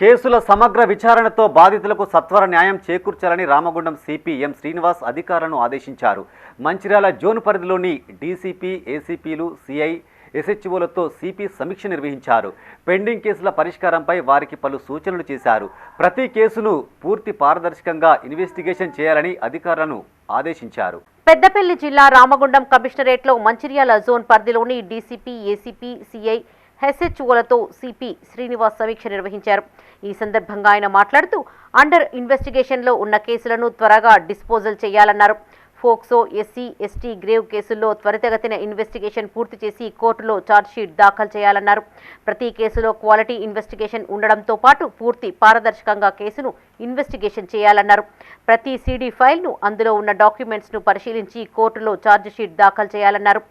కేసుల సమగ్ర విచారణతో బాధితులకు సత్వర న్యాయం చేకూర్చాలని రామగుండం సిపి ఎం శ్రీనివాస్ అధికారులను ఆదేశించారు. మంచిర్యాల జోన్ పరిధిలోని డీసీపీ ఏసీపీలు సిఐ ఎస్హెచ్ఓలతో సిపి సమీక్ష నిర్వహించారు. పెండింగ్ కేసుల పరిష్కారంపై వారికి పలు సూచనలు చేశారు. ప్రతి కేసును పూర్తి పారదర్శకంగా ఇన్వెస్టిగేషన్ చేయాలని అధికారులను ఆదేశించారు. పెద్దపల్లి జిల్లా రామగుండం కమిషనరేట్లో మంచిర్యాల జోన్ పరిధిలోని డీసీపీ ఏసీపీ సిఐ హెచ్హెచ్ఓలతో సిపి శ్రీనివాస్ సమీక్ష నిర్వహించారు. ఈ సందర్భంగా ఆయన మాట్లాడుతూ అండర్ ఇన్వెస్టిగేషన్లో ఉన్న కేసులను త్వరగా డిస్పోజల్ చేయాలన్నారు. ఫోక్సో ఎస్సీ ఎస్టీ గ్రేవ్ కేసుల్లో త్వరితగతిన ఇన్వెస్టిగేషన్ పూర్తి చేసి కోర్టులో ఛార్జ్షీట్ దాఖలు చేయాలన్నారు. ప్రతి కేసులో క్వాలిటీ ఇన్వెస్టిగేషన్ ఉండడంతో పాటు పూర్తి పారదర్శకంగా కేసును ఇన్వెస్టిగేషన్ చేయాలన్నారు. ప్రతి సీడీ ఫైల్ను అందులో ఉన్న డాక్యుమెంట్స్ను పరిశీలించి కోర్టులో ఛార్జ్షీట్ దాఖలు చేయాలన్నారు.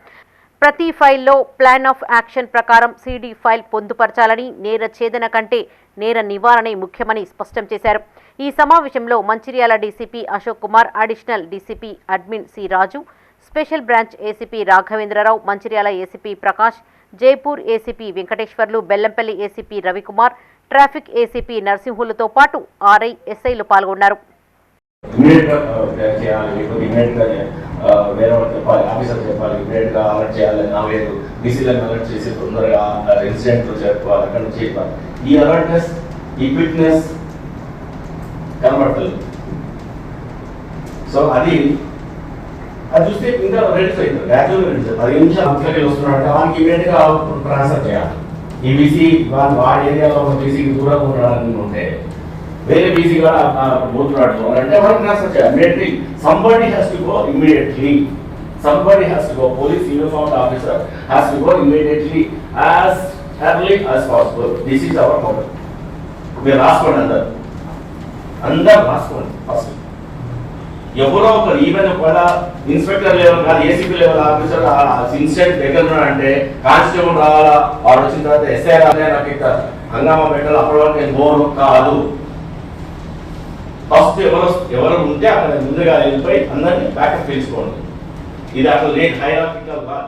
ప్రతి ఫైల్లో ప్లాన్ ఆఫ్ యాక్షన్ ప్రకారం సీడీ ఫైల్ పొందుపరచాలని నేర ఛేదన కంటే నేర నివారణే ముఖ్యమని స్పష్టం చేశారు. ఈ సమావేశంలో Mancherial DCP Ashok Kumar additional DCP admin C Raju special branch ACP Raghavendra Rao Mancherial ACP Prakash Jaipur ACP Venkateswarlu Bellampalli ACP Ravikumar traffic ACP నరసింహులతో పాటు ఆర్ఐ ఎస్ఐలు పాల్గొన్నారు. వేరే వాళ్ళు చెప్పాలి ఆఫీసర్ చెప్పాలి ఇమీడియట్గా అలర్ట్ చేయాలి నా లేదు డీసీలను అలర్ట్ చేసి తొందరగా ఇన్సిడెంట్ చెప్పాలి అక్కడ నుంచి చెప్పాలి. ఈ అలర్ట్నెస్ ఈ క్విక్నెస్ కనబడతలేదు. సో అది అది చూస్తే ఇంకా రెడ్యూస్ అవుతుంది గ్రాడ్యువల్ రెడ్యూస్ పది నిమిషాలు అంతలోకి వస్తున్నాడు వానికి ఇమీడియట్గా ట్రాన్స్ఫర్ చేయాలి. ఈ బీసీ వాడి వాడి ఏరియాలో ఉన్న బీసీకి దూరంగా ఉండడానికి ఉంటే వేరే బిజీగా పోతున్నాడు అంటే మనం ట్రాన్స్ఫర్ చేయాలి immediately somebody has to go immediately somebody has to go police uniform officer has to go immediately as early as possible this is our power మీరు రాసుకోండి అందరు అందరు రాసుకోండి ఫస్ట్ ఎవరో ఒకరు ఈవెన్ ఒకవేళ ఇన్స్పెక్టర్ లెవెల్ కాదు ఏసీపీ లెవెల్ ఆఫీసర్ ఇన్సిడెంట్ దగ్గర అంటే కానిస్టేబుల్ రావాలా? వాడు వచ్చిన తర్వాత ఎస్ఐ రాలే నాకు ఇక్కడ హంగామా పెట్టాలి? అప్పటి వరకు నేను బోరు కాదు. ఫస్ట్ ఎవరు ఎవరు ఉంటే అక్కడ ముందుగా వెళ్ళిపోయి అందరినీ బ్యాకప్ తీసుకోండి ఇది అసలు లేట్ హైరాపికల్ కాదు